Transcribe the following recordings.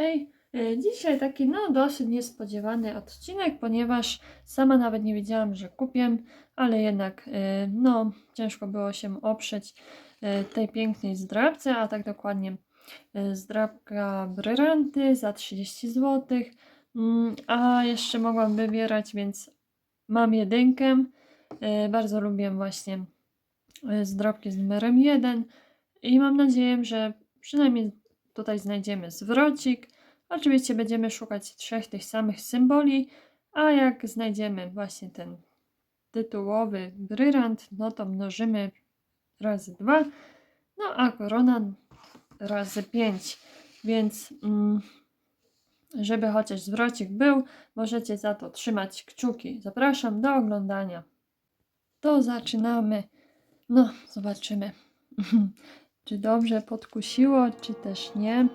Hej, e, dzisiaj taki no dosyć niespodziewany odcinek, ponieważ sama nawet nie wiedziałam, że kupię, ale jednak e, no ciężko było się oprzeć e, tej pięknej zdrabce, a tak dokładnie zdrabka brylanty za 30 zł, Mm, a jeszcze mogłam wybierać, więc mam jedynkę, bardzo lubię właśnie zdrabki z numerem 1 i mam nadzieję, że przynajmniej tutaj znajdziemy zwrocik. Oczywiście będziemy szukać trzech tych samych symboli, a jak znajdziemy właśnie ten tytułowy brylant, no to mnożymy razy dwa, no a korona razy pięć. Więc mm, żeby chociaż zwrocik był, możecie za to trzymać kciuki. Zapraszam do oglądania. To zaczynamy. No, zobaczymy. czy dobrze podkusiło, czy też nie.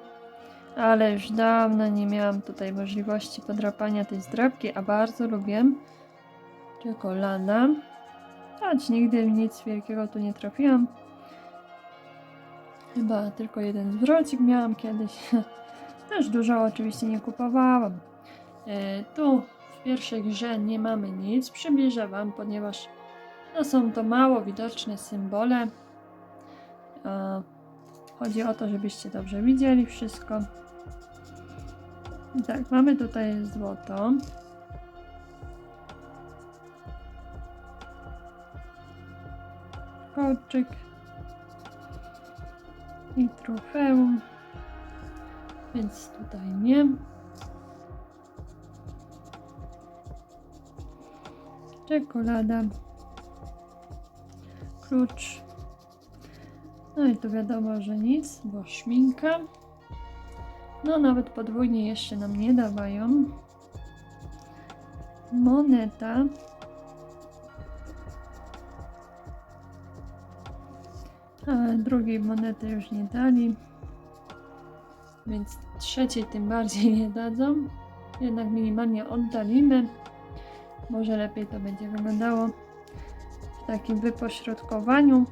Ale już dawno nie miałam tutaj możliwości podrapania tej zdrabki, a bardzo lubię czekolada. Choć nigdy nic wielkiego tu nie trafiłam. Chyba tylko jeden zwrocik miałam kiedyś. Też dużo oczywiście nie kupowałam. E, tu w pierwszej grze nie mamy nic. Przybliżę Wam, ponieważ no, są to mało widoczne symbole. E, Chodzi o to, żebyście dobrze widzieli wszystko. Tak, mamy tutaj złoto. Kolczyk. I trofeum. Więc tutaj nie. Czekolada. Klucz. No i tu wiadomo, że nic, bo szminka. No nawet podwójnie jeszcze nam nie dawają. Moneta. A drugiej monety już nie dali. Więc trzeciej tym bardziej nie dadzą. Jednak minimalnie oddalimy. Może lepiej to będzie wyglądało w takim wypośrodkowaniu.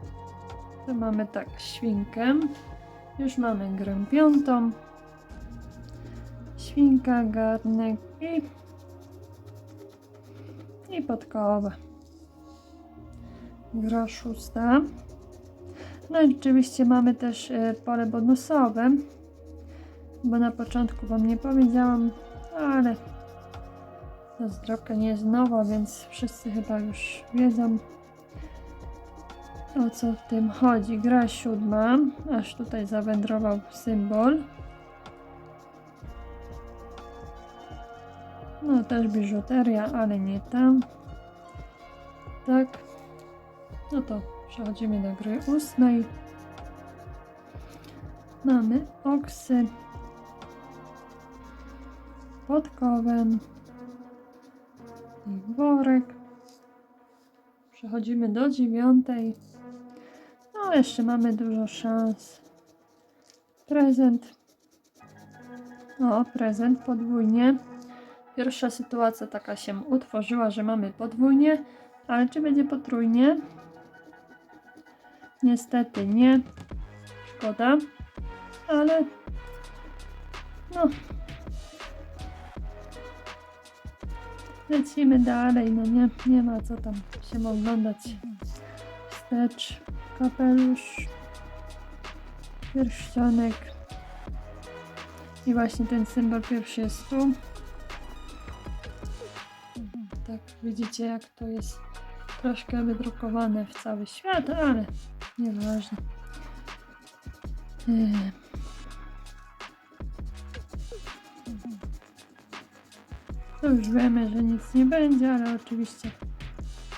Tu mamy tak świnkę. Już mamy grę piątą. Świnka, garnek i, i podkowa. Gra szósta. No i oczywiście mamy też e, pole bonusowe, bo na początku Wam nie powiedziałam, ale ta zdrowka nie jest nowa, więc wszyscy chyba już wiedzą, o co w tym chodzi. Gra siódma, aż tutaj zawędrował symbol. No też biżuteria, ale nie tam. Tak. No to przechodzimy do gry ósmej. Mamy oksy. Podkowę. I worek. Przechodzimy do dziewiątej. No, jeszcze mamy dużo szans. Prezent. O, prezent podwójnie. Pierwsza sytuacja taka się utworzyła, że mamy podwójnie, ale czy będzie potrójnie? Niestety nie. Szkoda. Ale no. Lecimy dalej, no nie, nie ma co tam się oglądać. Wstecz, kapelusz, pierścionek. I właśnie ten symbol pierwszy jest tu. Tak, widzicie jak to jest troszkę wydrukowane w cały świat, ale nieważne. Yy. To już wiemy, że nic nie będzie, ale oczywiście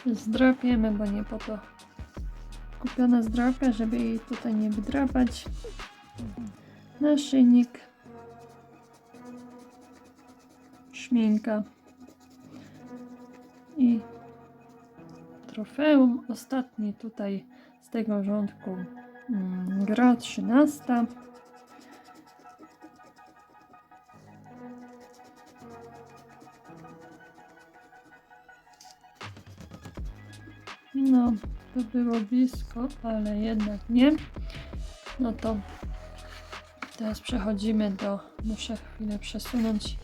zdrapiemy, bo nie po to kupiona zdrapka, żeby jej tutaj nie wydrapać. Naszyjnik. Szminka. I trofeum. Ostatni tutaj z tego rządku mm, gra 13. No, to było blisko, ale jednak nie. No to teraz przechodzimy do... Muszę chwilę przesunąć.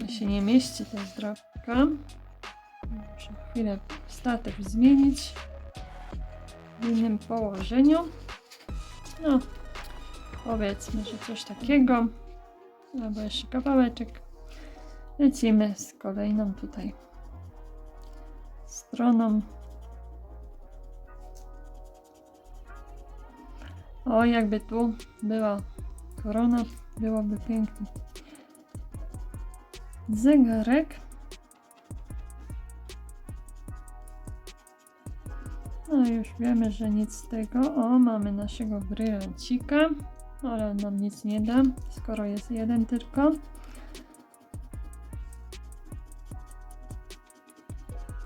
To się nie mieści ta zdrabka. Muszę chwilę statyw zmienić w innym położeniu. No, powiedzmy, że coś takiego. Albo jeszcze kawałeczek. Lecimy z kolejną tutaj stroną. O, jakby tu była korona, byłoby pięknie. Zegarek. No już wiemy, że nic z tego. O, mamy naszego brylancika, ale on nam nic nie da, skoro jest jeden tylko.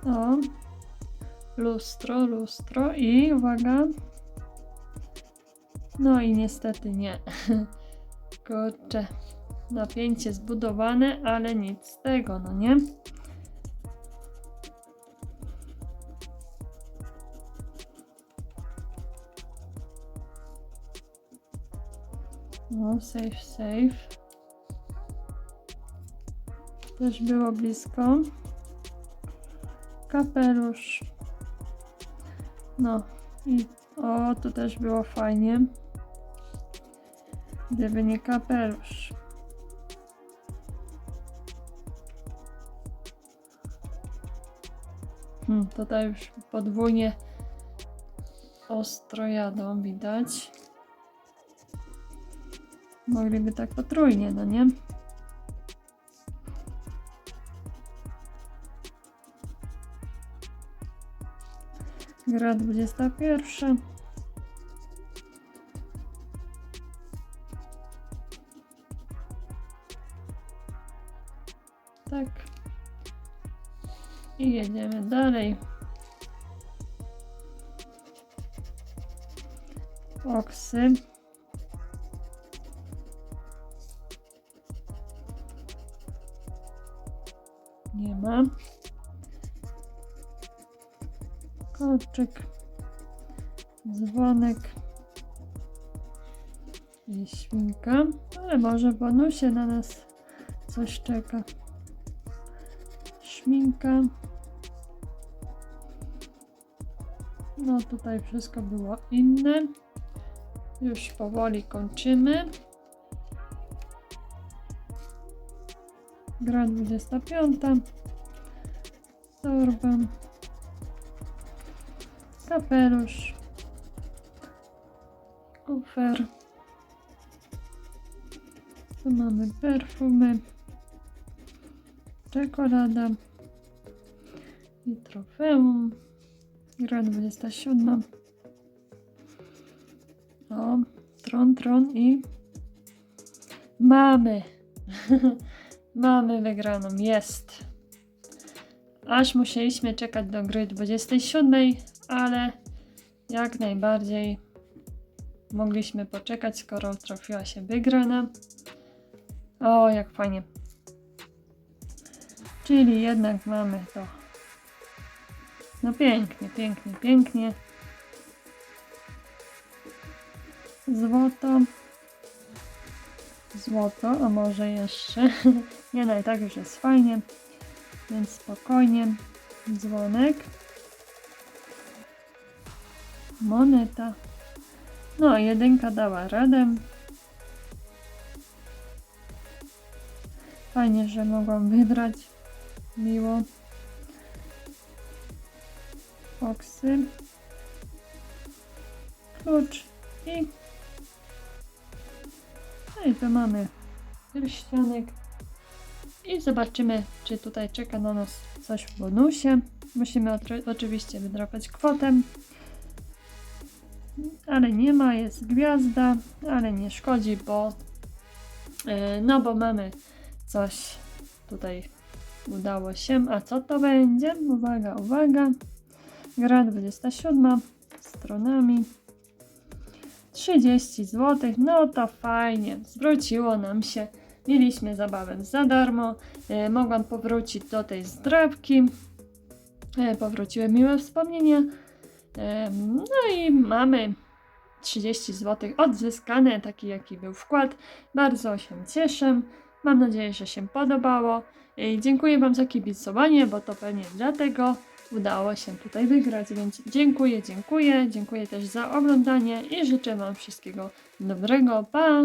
O, lustro, lustro i uwaga. No i niestety nie. Kurczę, napięcie zbudowane, ale nic z tego, no nie? No, safe, safe. Też było blisko. Kapelusz. No i o, to też było fajnie. Gdyby nie kapelusz. Hmm, tutaj już podwójnie ostro jadą, widać. Mogliby tak potrójnie, no nie? Gra 21. Tak. I jedziemy dalej. Oksy. Nie ma. Kolczyk. Dzwonek. I świnka. Ale może bonusie na nas coś czeka. Szminka. No tutaj wszystko było inne. Już powoli kończymy. Gra 25. Torba. Kapelusz. Kufer. Tu mamy perfumy. Czekolada. I trofeum. Gra 27. O, tron, tron i mamy. mamy wygraną. Jest. Aż musieliśmy czekać do gry 27, ale jak najbardziej mogliśmy poczekać, skoro trafiła się wygrana. O, jak fajnie. Czyli jednak mamy to. No pięknie, pięknie, pięknie. Złoto. Złoto, a może jeszcze. Nie no, i tak już jest fajnie. Więc spokojnie. Dzwonek. Moneta. No, jedynka dała radę. Fajnie, że mogłam wybrać. Miło. Foksy. Klucz i... No i to mamy pierścionek. I zobaczymy, czy tutaj czeka na nas coś w bonusie. Musimy oczywiście wydrapać kwotę. Ale nie ma, jest gwiazda, ale nie szkodzi, bo e, no bo mamy coś tutaj udało się. A co to będzie? Uwaga, uwaga. Gra 27 stronami. 30 zł. No to fajnie. Zwróciło nam się. Mieliśmy zabawę za darmo. E, mogłam powrócić do tej zdrabki. E, powróciły miłe wspomnienia. No i mamy 30 zł odzyskane, taki jaki był wkład. Bardzo się cieszę. Mam nadzieję, że się podobało. I dziękuję Wam za kibicowanie, bo to pewnie dlatego udało się tutaj wygrać, więc dziękuję, dziękuję. Dziękuję też za oglądanie i życzę Wam wszystkiego dobrego. Pa!